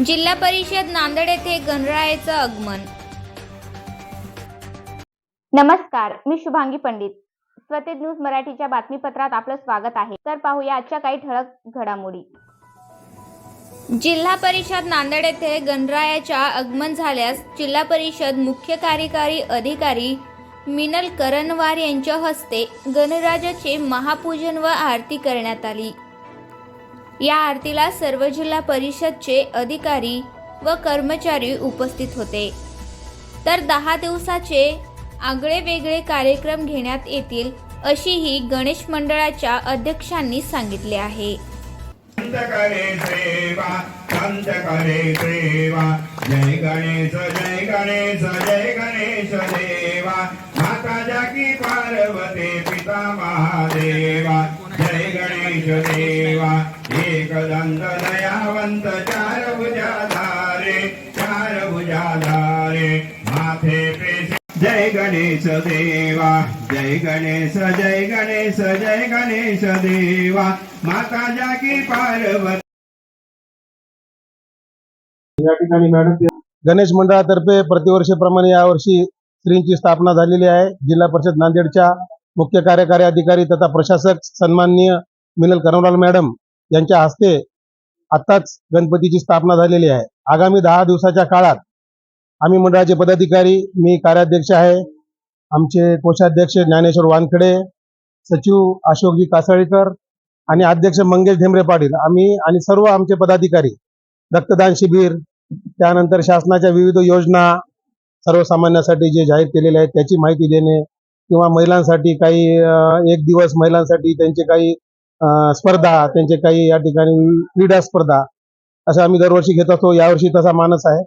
जिल्हा परिषद नांदेड येथे गणरायाचं आगमन. नमस्कार मी शुभांगी पंडित. स्वतेज न्यूज मराठीच्या बातमीपत्रात आपलं स्वागत आहे. तर पाहूया आजच्या काही ठळक घडामोडी. जिल्हा परिषद नांदेड येथे गणरायाच्या आगमन झाल्यास जिल्हा परिषद मुख्य कार्यकारी अधिकारी मिनल करणवार यांच्या हस्ते गणराजाचे महापूजन व आरती करण्यात आली. या आरतीला सर्व जिल्हा परिषदचे अधिकारी व कर्मचारी उपस्थित होते. तर दहा दिवसाचे आगळे वेगळे कार्यक्रम घेण्यात येतील अशीही गणेश मंडळाच्या अध्यक्षांनी सांगितले आहे. जय गणेश जय गणेश जय गणेश देवा. माता जाकी पार्वती पिता महादेवा. देवा चार चार माथे पे जय गणेश देवा जय गणेश जय गणेश जय गणेश देवा माता जाकी पार्वती। या ठिकाणी मॅडम गणेश मंडळातर्फे प्रतिवर्षीप्रमाणे यावर्षी श्रींची स्थापना झालेली आहे. जिल्हा परिषद नांदेडच्या मुख्य कार्यकारी अधिकारी तथा प्रशासक सन्माननीय मिनल कनवलाल मॅडम यांच्या हस्ते आत्ताच गणपतीची स्थापना झालेली आहे. आगामी दहा दिवसाच्या काळात आम्ही मंडळाचे पदाधिकारी मी कार्याध्यक्ष आहे आमचे कोषाध्यक्ष ज्ञानेश्वर वानखडे सचिव अशोकजी कासळीकर आणि अध्यक्ष मंगेश धेमरे पाटील. आम्ही आणि सर्व आमचे पदाधिकारी रक्तदान शिबिर त्यानंतर शासनाच्या विविध योजना सर्वसामान्यांसाठी जे जाहीर केलेले आहेत त्याची माहिती देणे किंवा महिलांसाठी काही एक दिवस महिलांसाठी त्यांचे काही स्पर्धा त्यांचे काही या ठिकाणी क्रीडा स्पर्धा असं आम्ही दरवर्षी घेत असतो. यावर्षी तसा मानस आहे.